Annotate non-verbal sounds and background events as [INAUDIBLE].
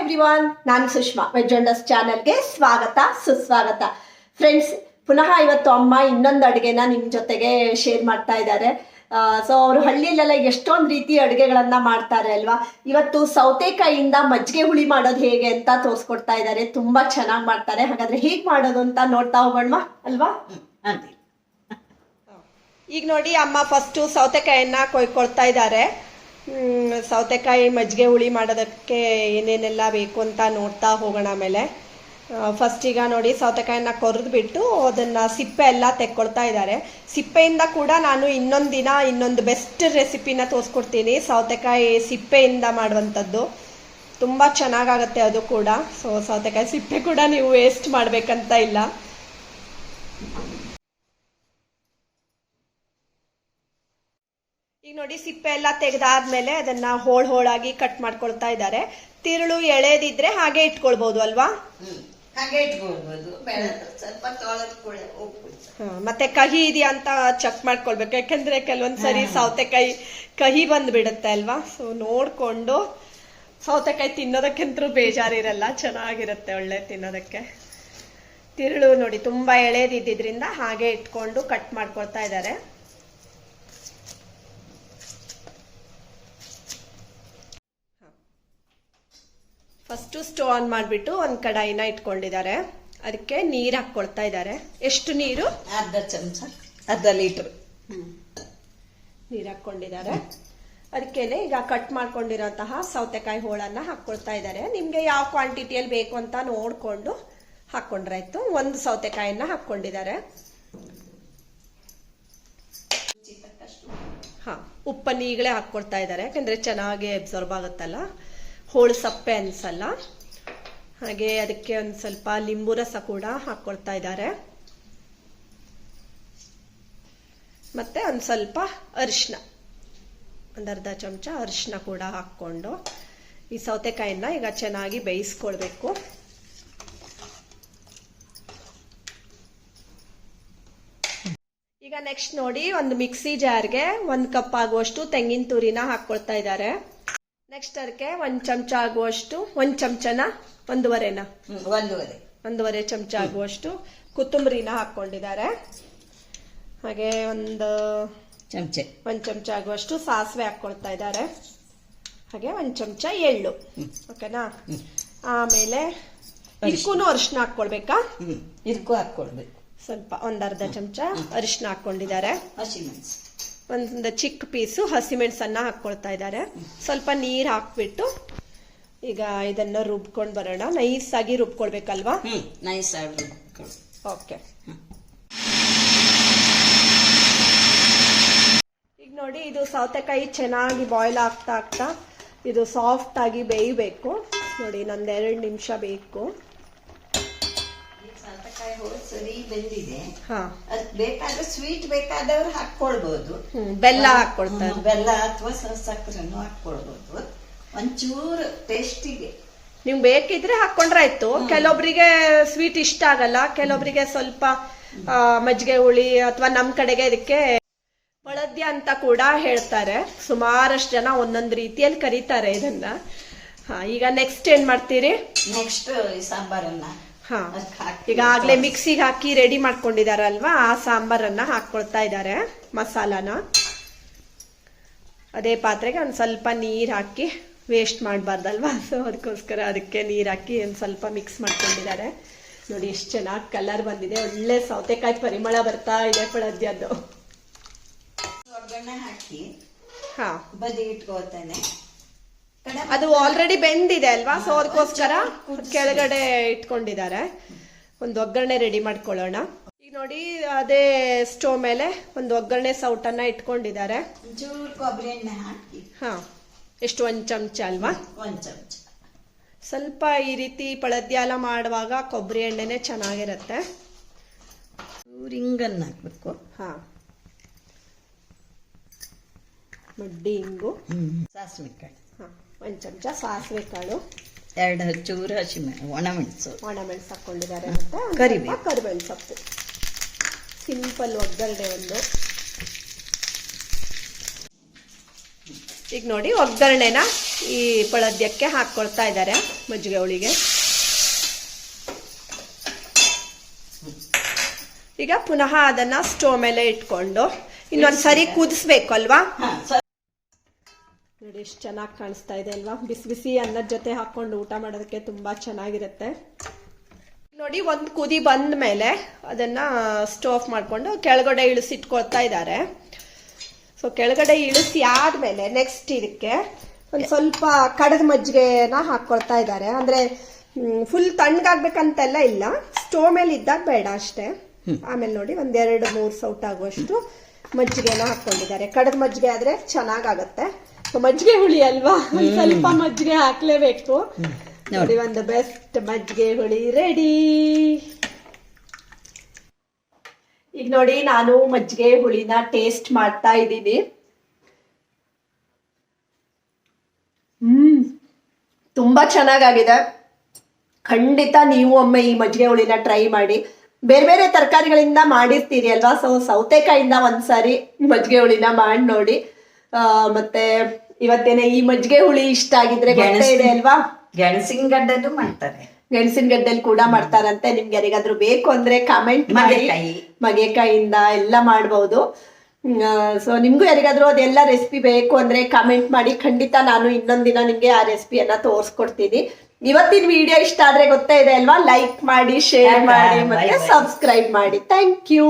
Everyone ನಾನು Sushma. Veg ಚಾನೆಲ್ಗೆ ಸ್ವಾಗತ, ಸುಸ್ವಾಗತ. ಫ್ರೆಂಡ್ಸ್ ಪುನಃ ಇವತ್ತು ಅಮ್ಮ ಇನ್ನೊಂದು ಅಡುಗೆನ ನಿಮ್ಮ ಜೊತೆಗೆ ಶೇರ್ ಮಾಡ್ತಾ ಇದ್ದಾರೆ. ಸೊ ಅವರು ಹಳ್ಳಿಯಲ್ಲೆಲ್ಲ ಎಷ್ಟೊಂದು ರೀತಿ ಅಡುಗೆಗಳನ್ನ ಮಾಡ್ತಾರೆ ಅಲ್ವಾ? ಇವತ್ತು ಸೌತೆಕಾಯಿಯಿಂದ ಮಜ್ಜಿಗೆ ಹುಳಿ ಮಾಡೋದು ಹೇಗೆ ಅಂತ ತೋರಿಸ್ಕೊಡ್ತಾ ಇದ್ದಾರೆ. ತುಂಬಾ ಚೆನ್ನಾಗಿ ಮಾಡ್ತಾರೆ. ಹಾಗಾದ್ರೆ ಹೇಗೆ ಮಾಡೋದು ಅಂತ ನೋಡ್ತಾ ಹೋಗೋಣ ಅಲ್ವಾ? [LAUGHS] ಈಗ ನೋಡಿ ಅಮ್ಮ ಫಸ್ಟು ಸೌತೆಕಾಯಿಯನ್ನ ಕೊಯ್ಕೊಳ್ತಾ ಇದ್ದಾರೆ. ಸೌತೆಕಾಯಿ ಮಜ್ಜಿಗೆ ಹುಳಿ ಮಾಡೋದಕ್ಕೆ ಏನೇನೆಲ್ಲ ಬೇಕು ಅಂತ ನೋಡ್ತಾ ಹೋಗೋಣ ಆಮೇಲೆ. ಫಸ್ಟ್ ಈಗ ನೋಡಿ ಸೌತೆಕಾಯಿನ ಕೊರೆದು ಬಿಟ್ಟು ಅದನ್ನ ಸಿಪ್ಪೆ ಎಲ್ಲ ತೆಕ್ಕೊಳ್ತಾ ಇದ್ದಾರೆ. ಸಿಪ್ಪೆಯಿಂದ ಕೂಡ ನಾನು ಇನ್ನೊಂದು ದಿನ ಇನ್ನೊಂದು ಬೆಸ್ಟ್ ರೆಸಿಪಿನ ತೋರಿಸ್ಕೊಡ್ತೀನಿ ಸೌತೆಕಾಯಿ ಸಿಪ್ಪೆಯಿಂದ ಮಾಡುವಂಥದ್ದು. ತುಂಬ ಚೆನ್ನಾಗಾಗತ್ತೆ ಅದು ಕೂಡ. ಸೊ ಸೌತೆಕಾಯಿ ಸಿಪ್ಪೆ ಕೂಡ ನೀವು ವೇಸ್ಟ್ ಮಾಡಬೇಕಂತ ಇಲ್ಲ. ಈಗ ನೋಡಿ ಸಿಪ್ಪೆ ಎಲ್ಲ ತೆಗೆದಾದ್ಮೇಲೆ ಅದನ್ನ ಹೋಳ್ ಹೋಳಾಗಿ ಕಟ್ ಮಾಡ್ಕೊಳ್ತಾ ಇದ್ದಾರೆ. ತಿರುಳು ಎಳೆದಿದ್ರೆ ಹಾಗೆ ಇಟ್ಕೊಳ್ಬಹುದು ಅಲ್ವಾ? ಹಾಗೆ ಇಟ್ಕೊಳ್ಬೋದು. ಬೇಡ ಸ್ವಲ್ಪ ತೊಳೆದು ಕೂಡ ಉಪ್ಪು ಹ, ಮತ್ತೆ ಕಹಿ ಇದೆಯಾ ಅಂತ ಚೆಕ್ ಮಾಡ್ಕೊಳ್ಬೇಕು. ಯಾಕಂದ್ರೆ ಕೆಲವೊಂದ್ಸರಿ ಸೌತೆಕಾಯಿ ಕಹಿ ಬಂದ್ಬಿಡುತ್ತೆ ಅಲ್ವಾ? ಸೊ ನೋಡ್ಕೊಂಡು ಸೌತೆಕಾಯಿ ತಿನ್ನೋದಕ್ಕಂತೂ ಬೇಜಾರಿರಲ್ಲ ಚೆನ್ನಾಗಿರುತ್ತೆ ಒಳ್ಳೆ ತಿನ್ನೋದಕ್ಕೆ. ತಿರುಳು ನೋಡಿ ತುಂಬಾ ಎಳೆದಿದ್ದಿದ್ರಿಂದ ಹಾಗೆ ಇಟ್ಕೊಂಡು ಕಟ್ ಮಾಡ್ಕೊಳ್ತಾ ಇದ್ದಾರೆ. ಫಸ್ಟು ಸ್ಟವ್ ಆನ್ ಮಾಡಿಬಿಟ್ಟು ಒಂದು ಕಡಾಯಿನ ಇಟ್ಕೊಂಡಿದ್ದಾರೆ. ಅದಕ್ಕೆ ನೀರು ಹಾಕ್ಕೊಳ್ತಾ ಇದ್ದಾರೆ. ಎಷ್ಟು ನೀರು? ಅರ್ಧ ಚಮಚ ಅರ್ಧ ಲೀಟರ್. ನೀರು ಹಾಕ್ಕೊಂಡಿದ್ದಾರೆ. ಅದಕ್ಕೇನೆ ಈಗ ಕಟ್ ಮಾಡ್ಕೊಂಡಿರೋಂತಹ ಸೌತೆಕಾಯಿ ಹೋಳನ್ನ ಹಾಕ್ಕೊಳ್ತಾ ಇದ್ದಾರೆ. ನಿಮಗೆ ಯಾವ ಕ್ವಾಂಟಿಟಿಯಲ್ಲಿ ಬೇಕು ಅಂತ ನೋಡಿಕೊಂಡು ಹಾಕ್ಕೊಂಡ್ರಾಯ್ತು ಒಂದು ಸೌತೆಕಾಯಿನ ಹಾಕ್ಕೊಂಡಿದ್ದಾರೆ. ಹಾ ಉಪ್ಪನ್ನು ಈಗಲೇ ಹಾಕ್ಕೊಳ್ತಾ ಇದ್ದಾರೆ. ಯಾಕಂದ್ರೆ ಚೆನ್ನಾಗಿ ಅಬ್ಸರ್ವ್ ಆಗುತ್ತಲ್ಲ. ಹೋಳು ಸಪ್ಪೆ ಅನ್ಸಲ್ಲ? ಹಾಗೆ ಅದಕ್ಕೆ ಒಂದು ಸ್ವಲ್ಪ ಲಿಂಬು ರಸ ಕೂಡ ಹಾಕ್ಕೊಳ್ತಾ ಇದ್ದಾರೆ. ಮತ್ತೆ ಒಂದು ಸ್ವಲ್ಪ ಅರಿಶಿನ, ಒಂದು ಅರ್ಧ ಚಮಚ ಅರಿಶಿನ ಕೂಡ ಹಾಕ್ಕೊಂಡು ಈ ಸೌತೆಕಾಯಿನ ಈಗ ಚೆನ್ನಾಗಿ ಬೇಯಿಸ್ಕೊಳ್ಬೇಕು. ಈಗ ನೆಕ್ಸ್ಟ್ ನೋಡಿ ಒಂದು ಮಿಕ್ಸಿ ಜಾರ್ಗೆ ಒಂದು ಕಪ್ ಆಗುವಷ್ಟು ತೆಂಗಿನ ತುರಿನ ಹಾಕ್ಕೊಳ್ತಾ ಇದ್ದಾರೆ. ನೆಕ್ಸ್ಟ್ ಅದಕ್ಕೆ ಒಂದ್ ಚಮಚ ಆಗುವಷ್ಟು ಒಂದ್ ಚಮಚನ ಒಂದೂವರೆನ? ಒಂದೂವರೆ. ಒಂದೂವರೆ ಚಮಚ ಆಗುವಷ್ಟು ಕೊತ್ತಂಬರಿನ ಹಾಕೊಂಡಿದ್ದಾರೆ. ಹಾಗೆ ಒಂದು ಚಮಚೆ. ಒಂದ್ ಚಮಚ ಆಗುವಷ್ಟು ಸಾಸಿವೆ ಹಾಕ್ಕೊಳ್ತಾ ಇದ್ದಾರೆ. ಹಾಗೆ ಒಂದ್ ಚಮಚ ಎಳ್ಳು. ಓಕೆನಾ? ಆಮೇಲೆ ಇದಕ್ಕೂ ಅರಿಶಿನ ಹಾಕ್ಕೊಳ್ಬೇಕಾ ಇದಕ್ಕೂ ಹಾಕ್ಕೊಳ್ಬೇಕು ಸ್ವಲ್ಪ ಒಂದರ್ಧ ಚಮಚ ಅರಿಶಿನ ಹಾಕೊಂಡಿದ್ದಾರೆ. ಹಸಿಮೆಣಸು ಒಂದು ಚಿಕ್ಕ ಪೀಸು ಹಸಿಮೆಣಸನ್ನು ಹಾಕ್ಕೊಳ್ತಾ ಇದ್ದಾರೆ. ಸ್ವಲ್ಪ ನೀರು ಹಾಕ್ಬಿಟ್ಟು ಈಗ ಇದನ್ನ ರುಬ್ಕೊಂಡು ಬರೋಣ. ನೈಸ್ ಆಗಿ ರುಬ್ಕೊಳ್ಬೇಕಲ್ವಾ? ಹ್ಮ್ ನೈಸ್ ಆಗಿ ಓಕೆ. ಈಗ ನೋಡಿ ಇದು ಸೌತೆಕಾಯಿ ಚೆನ್ನಾಗಿ ಬಾಯ್ಲ್ ಆಗ್ತಾ ಆಗ್ತಾ ಇದು ಸಾಫ್ಟ್ ಆಗಿ ಬೇಯಬೇಕು. ನೋಡಿ ನಂದೆರಡು ಎರಡು ನಿಮಿಷ ಬೇಕು. ಸೌತೆಕಾಯಿ ಹೋಗಿ ಸರಿ ಬೆಂದಿದೆ. ಅದಕ್ಕೆ ಬೇಕಾದ್ರೆ ಸ್ವೀಟ್ ಬೇಕಾದವ್ರು ಹಾಕ್ಕೊಳ್ಬೋದು. ಬೆಲ್ಲ ಹಾಕೊಳ್ತಾರೆ ಬೆಲ್ಲ ಅಥವಾ ಸಕ್ಕರೆನೂ ಹಾಕೊಳ್ಬಹುದು ಒಂಚೂರು ಟೇಸ್ಟಿಗೆ ನೀವು ಬೇಕಿದ್ರೆ ಹಾಕೊಂಡ್ರೆ ಆಯ್ತು. ಕೆಲವೊಬ್ರಿಗೆ ಸ್ವೀಟ್ ಇಷ್ಟ ಆಗಲ್ಲ. ಕೆಲವೊಬ್ರಿಗೆ ಸ್ವಲ್ಪ ಮಜ್ಜಿಗೆ ಹುಳಿ ಅಥವಾ ನಮ್ ಕಡೆಗೆ ಇದಕ್ಕೆ ಬಳದ್ಯ ಅಂತ ಕೂಡ ಹೇಳ್ತಾರೆ. ಸುಮಾರಷ್ಟು ಜನ ಒಂದೊಂದು ರೀತಿಯಲ್ಲಿ ಕರೀತಾರೆ ಇದನ್ನ. ಈಗ ನೆಕ್ಸ್ಟ್ ಏನ್ ಮಾಡ್ತೀರಿ? ನೆಕ್ಸ್ಟ್ ಸಾಂಬಾರನ್ನ. ಹಾ. ಈಗಾಗ್ಲೇ ಮಿಕ್ಸಿಗೆ ಹಾಕಿ ರೆಡಿ ಮಾಡ್ಕೊಂಡಿದಾರಲ್ವಾ? ಆ ಸಾಂಬಾರನ್ನ ಹಾಕೊಳ್ತಾ ಇದ್ದಾರೆ ಮಸಾಲಾನ. ಅದೇ ಪಾತ್ರೆಗೆ ಒಂದು ಸ್ವಲ್ಪ ನೀರು ಹಾಕಿ ವೇಸ್ಟ್ ಮಾಡಬಾರ್ದಲ್ವಾ? ಸೊ ಅದಕ್ಕೋಸ್ಕರ ಅದಕ್ಕೆ ನೀರು ಹಾಕಿ ಒಂದು ಸ್ವಲ್ಪ ಮಿಕ್ಸ್ ಮಾಡ್ಕೊಂಡಿದ್ದಾರೆ. ನೋಡಿ ಎಷ್ಟು ಚೆನ್ನಾಗಿ ಕಲರ್ ಬಂದಿದೆ. ಒಳ್ಳೆ ಸೌತೆಕಾಯಿ ಪರಿಮಳ ಬರ್ತಾ ಇದೆ ಪಳದ್ಯದ್ದು ಒಗ್ಗರಣೆ ಹಾಕಿ ಹಾ. ಬದಿ ಇಟ್ಕೋತಾನೆ ಅದು ಆಲ್ರೆಡಿ ಬೆಂದಿದೆ ಅಲ್ವಾ? ಸೊ ಅದಕ್ಕೋಸ್ಕರ ಕೆಳಗಡೆ ಇಟ್ಕೊಂಡಿದ್ದಾರೆ. ಒಂದು ಒಗ್ಗರಣೆ ರೆಡಿ ಮಾಡ್ಕೊಳ್ಳೋಣ. ಈಗ ನೋಡಿ ಅದೇ ಸ್ಟೋವ್ ಮೇಲೆ ಒಂದು ಒಗ್ಗರಣೆ ಸೌಟನ್ನ ಇಟ್ಕೊಂಡಿದ್ದಾರೆ. ಹಾ ಎಷ್ಟು ಒಂದ್ ಚಮಚ ಅಲ್ವಾ? ಒಂದ್ ಚಮಚ. ಸ್ವಲ್ಪ ಈ ರೀತಿ ಪಳದ್ಯಾಲ ಮಾಡುವಾಗ ಕೊಬ್ಬರಿ ಎಣ್ಣೆನೆ ಚೆನ್ನಾಗಿರುತ್ತೆ. ಚೂರು ಹಿಂಗನ್ನ ಹಾಕ್ಬೇಕು. ಹಾ. ಮಡ್ಡಿ ಹಿಂಗು ಸಾಸಿವೆ ಕಾಳು ಹಾ. ಒಂದ್ ಚಮಚ ಸಾಸಿವೆ ಕಾಳು. ಎರಡು ಚೂರು ಹಸಿಮೆ ಒಣಮೆಣಸು. ಒಣಮೆಣಸು ಹಾಕೊಂಡಿದ್ದಾರೆ ಮತ್ತೆ ಒಂದ್ ಕರಿಬೇವು. ಸ್ವಲ್ಪ ಕರಿಬೇವು ಸೊಪ್ಪು. ಸಿಂಪಲ್ ಒಗ್ಗರಣೆ ಒಂದು. ಈಗ ನೋಡಿ ಒಗ್ಗರಣೆನ ಈ ಪಳದ್ಯಕ್ಕೆ ಹಾಕ್ಕೊಳ್ತಾ ಇದ್ದಾರೆ ಮಜ್ಜಿಗೆ ಹುಳಿಗೆ. ಈಗ ಪುನಃ ಅದನ್ನ ಸ್ಟೋವ್ ಮೇಲೆ ಇಟ್ಕೊಂಡು ಇನ್ನೊಂದು ಸರಿ ಕುದಿಸ್ಬೇಕು ಅಲ್ವಾ? ನೋಡಿ ಎಷ್ಟು ಚೆನ್ನಾಗಿ ಕಾಣಿಸ್ತಾ ಇದೆ ಅಲ್ವಾ? ಬಿಸಿ ಬಿಸಿ ಅನ್ನದ ಜೊತೆ ಹಾಕೊಂಡು ಊಟ ಮಾಡೋದಕ್ಕೆ ತುಂಬಾ ಚೆನ್ನಾಗಿರುತ್ತೆ. ನೋಡಿ ಒಂದು ಕುದಿ ಬಂದ ಮೇಲೆ ಅದನ್ನ ಸ್ಟೋವ್ ಆಫ್ ಮಾಡ್ಕೊಂಡು ಕೆಳಗಡೆ ಇಳಿಸಿಟ್ಕೊಳ್ತಾ ಇದ್ದಾರೆ. ಸೊ ಕೆಳಗಡೆ ಇಳಿಸಿ ಆದ್ಮೇಲೆ ನೆಕ್ಸ್ಟ್ ಇದಕ್ಕೆ ಒಂದು ಸ್ವಲ್ಪ ಕಡದ ಮಜ್ಜಿಗೆನ ಹಾಕೊಳ್ತಾ ಇದ್ದಾರೆ. ಅಂದ್ರೆ ಫುಲ್ ತಣ್ಣಗಾಗ್ಬೇಕಂತೆಲ್ಲ ಇಲ್ಲ. ಸ್ಟೋವ್ ಮೇಲೆ ಇದ್ದಾಗ ಬೇಡ ಅಷ್ಟೇ. ಆಮೇಲೆ ನೋಡಿ ಒಂದೆರಡು ಮೂರು ಸೌಟ್ ಆಗುವಷ್ಟು ಮಜ್ಜಿಗೆನ ಹಾಕೊಂಡಿದ್ದಾರೆ. ಕಡದ ಮಜ್ಜಿಗೆ ಆದ್ರೆ ಚೆನ್ನಾಗಾಗತ್ತೆ. ಮಜ್ಜಿಗೆ ಹುಳಿ ಅಲ್ವಾ? ಒಂದ್ ಸ್ವಲ್ಪ ಮಜ್ಜಿಗೆ ಹಾಕ್ಲೇಬೇಕು. ನೋಡಿ ಒಂದು ಬೆಸ್ಟ್ ಮಜ್ಜಿಗೆ ಹುಳಿ ರೆಡಿ ಈಗ ನೋಡಿ ನಾನು ಮಜ್ಜಿಗೆ ಹುಳಿನ ಟೇಸ್ಟ್ ಮಾಡ್ತಾ ಇದ್ದೀನಿ. ಹ್ಮ್. ತುಂಬಾ ಚೆನ್ನಾಗಾಗಿದೆ. ಖಂಡಿತ ನೀವು ಒಮ್ಮೆ ಈ ಮಜ್ಜಿಗೆ ಹುಳಿನ ಟ್ರೈ ಮಾಡಿ. ಬೇರೆ ಬೇರೆ ತರಕಾರಿಗಳಿಂದ ಮಾಡಿರ್ತೀರಿ ಅಲ್ವಾ? ಸೊ ಸೌತೆಕಾಯಿಂದ ಒಂದ್ಸಾರಿ ಮಜ್ಜಿಗೆ ಹುಳಿನ ಮಾಡಿ ನೋಡಿ. ಮತ್ತೆ ಇವತ್ತೇನೆ ಈ ಮಜ್ಜಿಗೆ ಹುಳಿ ಇಷ್ಟ ಆಗಿದ್ರೆ ಗೊತ್ತೇ ಇದೆ ಅಲ್ವಾ? ಗೆಣಸಿನ ಗಡ್ಡೆದು ಮಾಡ್ತಾರೆ. ಗೆಣಸಿನ ಗಡ್ಡೆಲಿ ಕೂಡ ಮಾಡ್ತಾರಂತೆ. ನಿಮ್ಗೆ ಯಾರಿಗಾದ್ರೂ ಬೇಕು ಅಂದ್ರೆ ಕಾಮೆಂಟ್ ಮಾಡಿ. ಮಗೆಕಾಯಿ. ಮಗೆಕಾಯಿಂದ ಎಲ್ಲ ಮಾಡಬಹುದು ಸೊ ನಿಮ್ಗೂ ಯಾರಿಗಾದ್ರೂ ಅದೆಲ್ಲ ರೆಸಿಪಿ ಬೇಕು ಅಂದ್ರೆ ಕಾಮೆಂಟ್ ಮಾಡಿ. ಖಂಡಿತ ನಾನು ಇನ್ನೊಂದಿನ ನಿಮ್ಗೆ ಆ ರೆಸಿಪಿಯನ್ನ ತೋರಿಸ್ಕೊಡ್ತೀನಿ. ಇವತ್ತಿನ ವಿಡಿಯೋ ಇಷ್ಟ ಆದ್ರೆ ಗೊತ್ತೇ ಇದೆ ಅಲ್ವಾ? ಲೈಕ್ ಮಾಡಿ ಶೇರ್. ಮಾಡಿ ಮತ್ತೆ ಸಬ್ಸ್ಕ್ರೈಬ್ ಮಾಡಿ. Thank you